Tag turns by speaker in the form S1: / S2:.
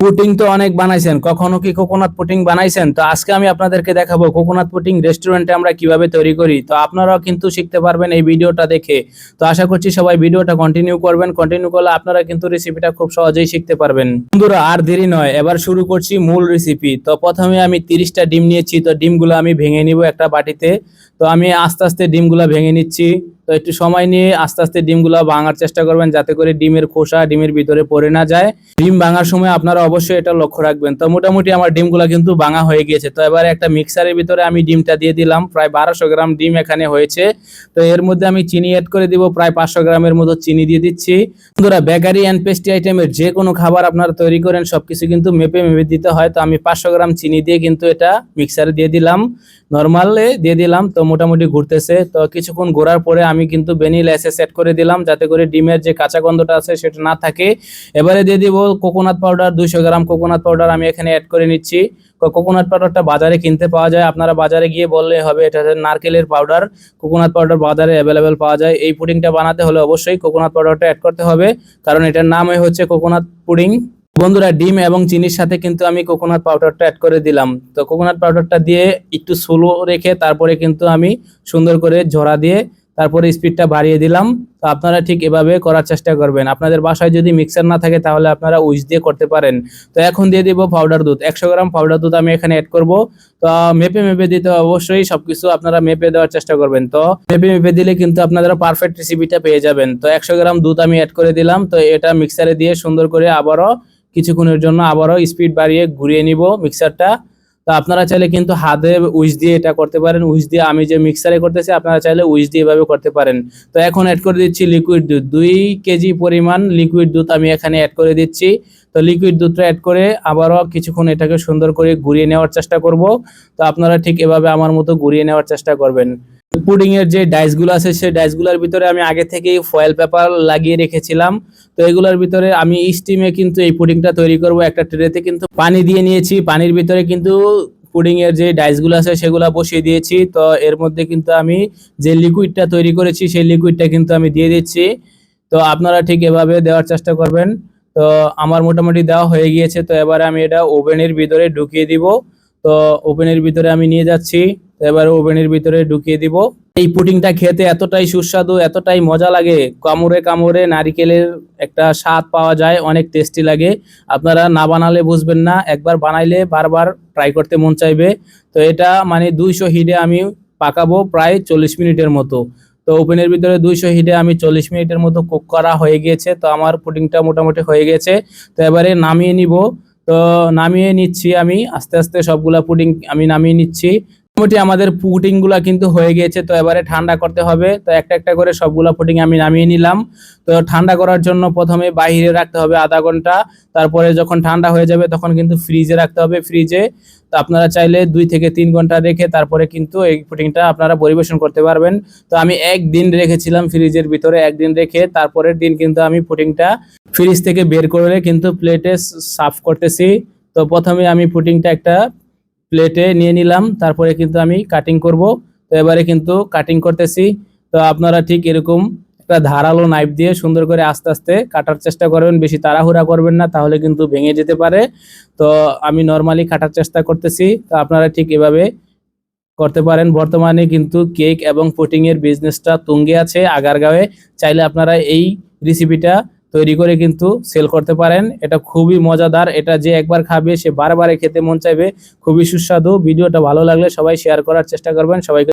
S1: Putting তো অনেক বানাইছেন। কখনো কি কোকোনাট পুটিং বানাইছেন? তো আজকে আমি আপনাদেরকে দেখাবো কোকোনাট পুটিং রেস্টুরেন্টে আমরা কীভাবে তৈরি করি। তো আপনারাও কিন্তু শিখতে পারবেন এই ভিডিওটা দেখে। তো আশা করছি সবাই ভিডিওটা কন্টিনিউ করবেন। কন্টিনিউ করলে আপনারা কিন্তু রেসিপিটা খুব সহজেই শিখতে পারবেন। বন্ধুরা, আর দেরি নয়, এবার শুরু করছি মূল রেসিপি তো প্রথমে আমি তিরিশটা ডিম নিয়েছি। তো ডিমগুলো আমি ভেঙে নিব একটা বাটিতে। তো আমি আস্তে আস্তে ডিমগুলো ভেঙে নিচ্ছি। তো একটু সময় নিয়ে আস্তে আস্তে ডিমগুলো ভাঙার চেষ্টা করবেন, যাতে করে ডিমের খোসা ডিমের ভিতরে পড়ে না যায়। ডিম ভাঙার সময় আপনারা অবশ্যই এটা লক্ষ্য রাখবেন। তো মোটামুটি আমার ডিমগুলো কিন্তু ভাঙা হয়ে গিয়েছে। তো এবারে একটা মিক্সারের ভিতরে আমি ডিমটা দিয়ে দিলাম। প্রায় বারোশো গ্রাম ডিম এখানে হয়েছে। তো এর মধ্যে আমি চিনি অ্যাড করে দিব। প্রায় পাঁচশো গ্রামের মতো চিনি দিয়ে দিচ্ছি। বন্ধুরা বেকারি অ্যান্ড পেস্ট্রি আইটেমের যে কোনো খাবার আপনারা তৈরি করেন, সবকিছু কিন্তু মেপে মেপে দিতে হয়। তো আমি পাঁচশো গ্রাম চিনি দিয়ে কিন্তু এটা মিক্সারে দিয়ে দিলাম। নর্মালে দিয়ে দিলাম। তো মোটামুটি ঘুরতেছে। তো কিছুক্ষণ ঘোরার পরে আমি কিন্তু ভ্যানিলা এসে সেট করে দিলাম, যাতে করে ডিমের যে কাঁচা গন্ধটা আছে সেটা না থাকে। এবারে দিয়ে দিব কোকোনাট পাউডার দুইশো গ্রাম কোকোনাট পাউডার আমি এখানে অ্যাড করে নিচ্ছি। কোকোনাট পাউডারটা বাজারে কিনতে পাওয়া যায়। আপনারা বাজারে গিয়ে বললে হবে, এটা নারকেলের পাউডার কোকোনাট পাউডার বাজারে অ্যাভেলেবেল পাওয়া যায়। এই পুডিংটা বানাতে হলে অবশ্যই কোকোনাট পাউডারটা অ্যাড করতে হবে, কারণ এটার নামই হচ্ছে কোকোনাট পুডিং বন্ধুরা, ডিম এবং চিনির সাথে কিন্তু আমি কোকোনাট পাউডারটা অ্যাড করে দিলাম। তো কোকোনাট পাউডারটা দিয়ে একটু স্লো রেখে তারপরে কিন্তু আমি সুন্দর করে ঝরা দিয়ে তারপরে স্পিডটা বাড়িয়ে দিলাম। তো আপনারা ঠিক এভাবে করার চেষ্টা করবেন। আপনাদের বাসায় যদি মিক্সার না থাকে, তাহলে আপনারা উইচ দিয়ে করতে পারেন। তো এখন দিয়ে দিব পাউডার দুধ। একশো গ্রাম পাউডার দুধ আমি এখানে অ্যাড করব। তো মেপে মেপে দিতে অবশ্যই সবকিছু আপনারা মেপে দেওয়ার চেষ্টা করবেন। তো মেপে মেপে দিলে কিন্তু আপনারা পারফেক্ট রেসিপিটা পেয়ে যাবেন। তো একশো গ্রাম দুধ আমি অ্যাড করে দিলাম। তো এটা মিক্সারে দিয়ে সুন্দর করে আবারও কিছুক্ষণের জন্য আবারও স্পিড বাড়িয়ে ঘুরিয়ে নিব মিক্সারটা তো আপনারা চাইলে কিন্তু হাতে উইচ দিয়ে এটা করতে পারেন। উইচ দিয়ে আমি যে মিক্সারে করতেছি, আপনারা চাইলে উইচ দিয়ে এভাবে করতে পারেন। তো এখন অ্যাড করে দিচ্ছি লিকুইড দুধ। দুই কেজি পরিমাণ লিকুইড দুধ আমি এখানে অ্যাড করে দিচ্ছি। তো লিকুইড দুধটা অ্যাড করে আবারও কিছুক্ষণ এটাকে সুন্দর করে ঘুরিয়ে নেওয়ার চেষ্টা করব। তো আপনারা ঠিক এভাবে আমার মতো ঘুরিয়ে নেওয়ার চেষ্টা করবেন। পুডিং এর যে ডাইসগুলো আছে, সেই ডাইসগুলোর ভিতরে আমি আগে থেকেই ফয়েল পেপার লাগিয়ে রেখেছিলাম। তো এগুলোর ভিতরে আমি স্টিমে কিন্তু এই পুডিংটা তৈরি করব। একটা ট্রেতে কিন্তু পানি দিয়ে নিয়েছি। পানির ভিতরে কিন্তু পুডিং এর যে ডাইসগুলো আছে, সেগুলো বসিয়ে দিয়েছি। তো এর মধ্যে কিন্তু আমি যে লিকুইডটা তৈরি করেছি, সেই লিকুইডটা কিন্তু আমি দিয়ে দিচ্ছি। তো আপনারা ঠিক এভাবে দেওয়ার চেষ্টা করবেন। তো আমার মোটামুটি দেওয়া হয়ে গিয়েছে। তো এবারে আমি এটা ওভেনের ভিতরে ঢুকিয়ে দিব। তো ওভেনের ভিতরে আমি নিয়ে যাচ্ছি। তো এবারে ওভেনের ভিতরে ঢুকিয়ে দিব। এই পুডিংটা খেতে এতটাই সুস্বাদু, এতটাই মজা লাগে। কামড়ে কামড়ে নারিকেলের একটা স্বাদ পাওয়া যায়, অনেক টেস্টি লাগে। আপনারা না বানালে বুঝবেন না, একবার বানাইলে বারবার ট্রাই করতে মন চাইবে। তো এটা মানে দুইশো হিটে আমি পাকাবো প্রায় চল্লিশ মিনিটের মতো। তো ওভেনের ভিতরে দুইশো হিটে আমি চল্লিশ মিনিটের মতো কুক করা হয়ে গিয়েছে। তো আমার পুডিংটা মোটামুটি হয়ে গেছে তো এবারে নামিয়ে নিব। তো নামিয়ে নিচ্ছি আমি, আস্তে আস্তে সবগুলা পুডিং আমি নামিয়ে নিচ্ছি। মোটামুটি আমাদের পুডিংগুলা কিন্তু হয়ে গিয়েছে, তো এবারে ঠান্ডা করতে হবে। তো একটা একটা করে সবগুলা পুডিং আমি নামিয়ে নিলাম। তো ঠান্ডা করার জন্য প্রথমে বাইরে রাখতে হবে আধা ঘণ্টা। তারপরে যখন ঠান্ডা হয়ে যাবে তখন কিন্তু ফ্রিজে রাখতে হবে ফ্রিজে। তো আপনারা চাইলে দুই থেকে তিন ঘণ্টা রেখে তারপরে কিন্তু এই পুডিংটা আপনারা পরিবেশন করতে পারবেন। তো আমি একদিন রেখেছিলাম ফ্রিজের ভিতরে, একদিন রেখে তারপরের দিন কিন্তু আমি পুডিংটা ফ্রিজ থেকে বের করে কিন্তু প্লেটে সাফ করতেছি। তো প্রথমে আমি পুডিংটা একটা প্লেটে নিয়ে নিলাম, তারপরে কিন্তু আমি কাটিং করব। তো এবারে কিন্তু কাটিং করতেছি। তো আপনারা ঠিক এরকম একটা ধারালো নাইফ দিয়ে সুন্দর করে আস্তে আস্তে কাটার চেষ্টা করবেন, বেশি তাড়াহুড়া করবেন না, তাহলে কিন্তু ভেঙে যেতে পারে। তো আমি নর্মালি কাটার চেষ্টা করতেছি। তো আপনারা ঠিক এভাবে করতে পারেন। বর্তমানে কিন্তু কেক এবং পুটিং এর বিজনেসটা তুঙ্গে আছে, আগারগাঁওয়ে। চাইলে আপনারা এই রেসিপিটা তৈরি করে কিন্তু সেল করতে পারেন। এটা খুবই মজাদার। এটা যে একবার খাবে, সে বারবারে খেতে মন চাইবে। খুবই সুস্বাদু। ভিডিওটা ভালো লাগলে সবাই শেয়ার করার চেষ্টা করবেন। সবাইকে